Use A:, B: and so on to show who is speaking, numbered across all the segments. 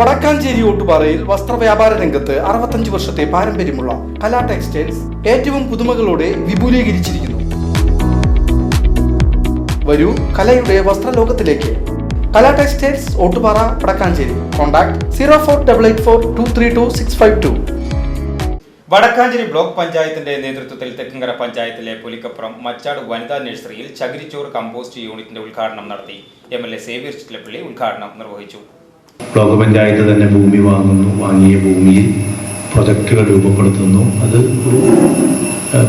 A: വടക്കാഞ്ചേരി ഓട്ടുപാറയിൽ വസ്ത്രവ്യാപാര രംഗത്ത് അറുപത്തഞ്ച് വർഷത്തെ പാരമ്പര്യമുള്ള കലാ ടെക്സ്റ്റൈൽസ് ഏറ്റവും പുതുമകളോടെ വിപുലീകരിച്ചിരിക്കുന്നു. വരൂ കലയുടെ വസ്ത്രലോകത്തിലേക്ക്. Kala textiles Ottupara Vadakkanchery. Contact zero four double eight four two three two six five two.
B: Vadakkanchery block പഞ്ചായത്തിന്റെ നേതൃത്വത്തിൽ തെക്കങ്കര പഞ്ചായത്തിലെ പുലിക്കപ്പുറം മച്ചാട് വനിതാ നഴ്സറിയിൽ ചകിരിച്ചോറ് കമ്പോസ്റ്റ് യൂണിറ്റിന്റെ ഉദ്ഘാടനം നടത്തി. M L A Xavier Chittilappally ഉദ്ഘാടനം നിർവഹിച്ചു.
C: ബ്ലോക്ക് പഞ്ചായത്ത് തന്നെ ഭൂമി വാങ്ങുന്നു വാങ്ങിയ ഭൂമിയിൽ പ്രൊജക്റ്റുകൾ രൂപപ്പെടുത്തുന്നു. അത് ഒരു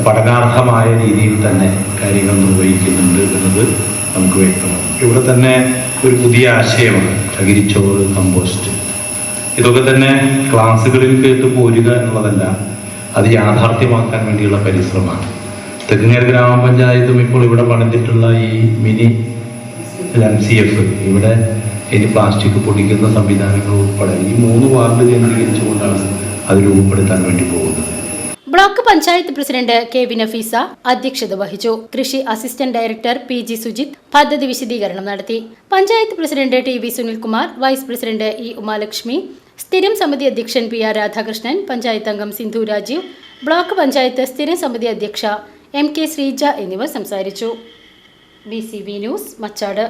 C: പഠനാർഹമായ രീതിയിൽ തന്നെ കാര്യങ്ങൾ നിർവഹിക്കുന്നുണ്ട് എന്നത് നമുക്ക് വ്യക്തമാണ്. ഇവിടെ തന്നെ ഒരു പുതിയ ആശയമാണ് ചകിരിച്ചോറ് കമ്പോസ്റ്റ്. ഇതൊക്കെ തന്നെ ക്ലാസ്സുകളിൽ കേട്ട് പോരുക എന്നുള്ളതല്ല അത് യാഥാർത്ഥ്യമാക്കാൻ വേണ്ടിയുള്ള പരിശ്രമമാണ്. തെക്കുങ്ങര ഗ്രാമപഞ്ചായത്തും ഇപ്പോൾ ഇവിടെ പണിതിട്ടുള്ള ഈ മിനി എം സി എഫ് ഇവിടെ ഇനി പ്ലാസ്റ്റിക് പൊടിക്കുന്ന സംവിധാനങ്ങൾ ഉൾപ്പെടെ ഈ മൂന്ന് വാർഡ് കേന്ദ്രീകരിച്ചുകൊണ്ടാണ് അത് രൂപപ്പെടുത്താൻ വേണ്ടി പോകുന്നത്.
D: Block panchayat president K V Nafeesa അധ്യക്ഷത വഹിച്ചു. കൃഷി assistant director P G Sujith പദ്ധതി വിശദീകരണം നടത്തി. Panchayat president T V Sunilkumar vice president E Umalakshmi സ്ഥിരം സമിതി അധ്യക്ഷൻ പി ആർ രാധാകൃഷ്ണൻ പഞ്ചായത്ത് അംഗം സിന്ധു രാജീവ് ബ്ലോക്ക് പഞ്ചായത്ത് സ്ഥിരം സമിതി അധ്യക്ഷ എം കെ ശ്രീജ എന്നിവർ സംസാരിച്ചു. B C B news Machad.